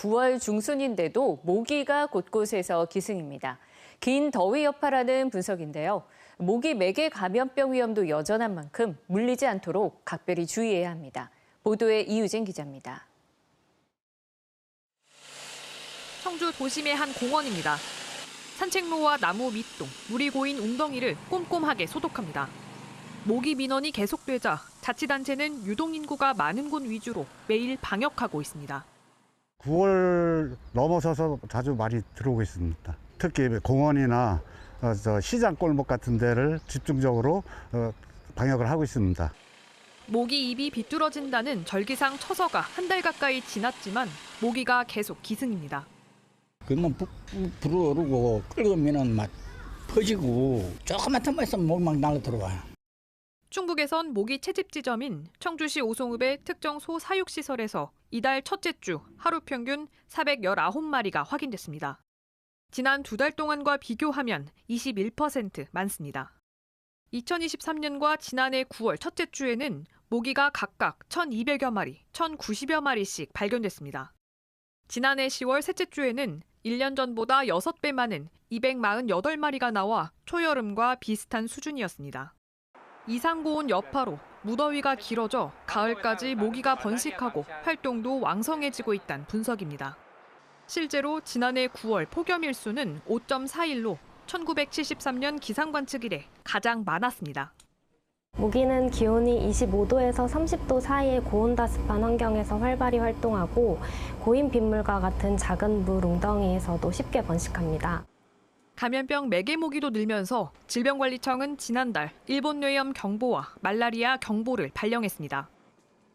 9월 중순인데도 모기가 곳곳에서 기승입니다. 긴 더위 여파라는 분석인데요. 모기 매개 감염병 위험도 여전한 만큼 물리지 않도록 각별히 주의해야 합니다. 보도에 이유진 기자입니다. 청주 도심의 한 공원입니다. 산책로와 나무 밑동, 물이 고인 웅덩이를 꼼꼼하게 소독합니다. 모기 민원이 계속되자 자치단체는 유동인구가 많은 곳 위주로 매일 방역하고 있습니다. 9월 넘어서서 자주 많이 들어오고 있습니다. 특히 공원이나 어, 저 시장 골목 같은 데를 집중적으로 어, 방역을 하고 있습니다. 모기 입이 비뚤어진다는 절기상 처서가 한 달 가까이 지났지만 모기가 계속 기승입니다. 부- 불어오르고 끓으면은 막 퍼지고 조금만 틈만 있으면 목이 막 날라 들어와요. 충북에선 모기 채집 지점인 청주시 오송읍의 특정 소 사육시설에서 이달 첫째 주 하루 평균 419마리가 확인됐습니다. 지난 두 달 동안과 비교하면 21% 많습니다. 2023년과 지난해 9월 첫째 주에는 모기가 각각 1,200여 마리, 1,090여 마리씩 발견됐습니다. 지난해 10월 셋째 주에는 1년 전보다 6배 많은 248마리가 나와 초여름과 비슷한 수준이었습니다. 이상 고온 여파로 무더위가 길어져 가을까지 모기가 번식하고 활동도 왕성해지고 있다는 분석입니다. 실제로 지난해 9월 폭염 일 수는 5.41로 1973년 기상관측 이래 가장 많았습니다. 모기는 기온이 25도에서 30도 사이의 고온다습한 환경에서 활발히 활동하고 고인 빗물과 같은 작은 물 웅덩이에서도 쉽게 번식합니다. 감염병 매개모기도 늘면서 질병관리청은 지난달 일본 뇌염 경보와 말라리아 경보를 발령했습니다.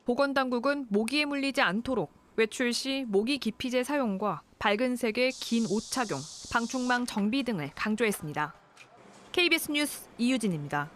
보건당국은 모기에 물리지 않도록 외출 시 모기 기피제 사용과 밝은 색의 긴 옷 착용, 방충망 정비 등을 강조했습니다. KBS 뉴스 이유진입니다.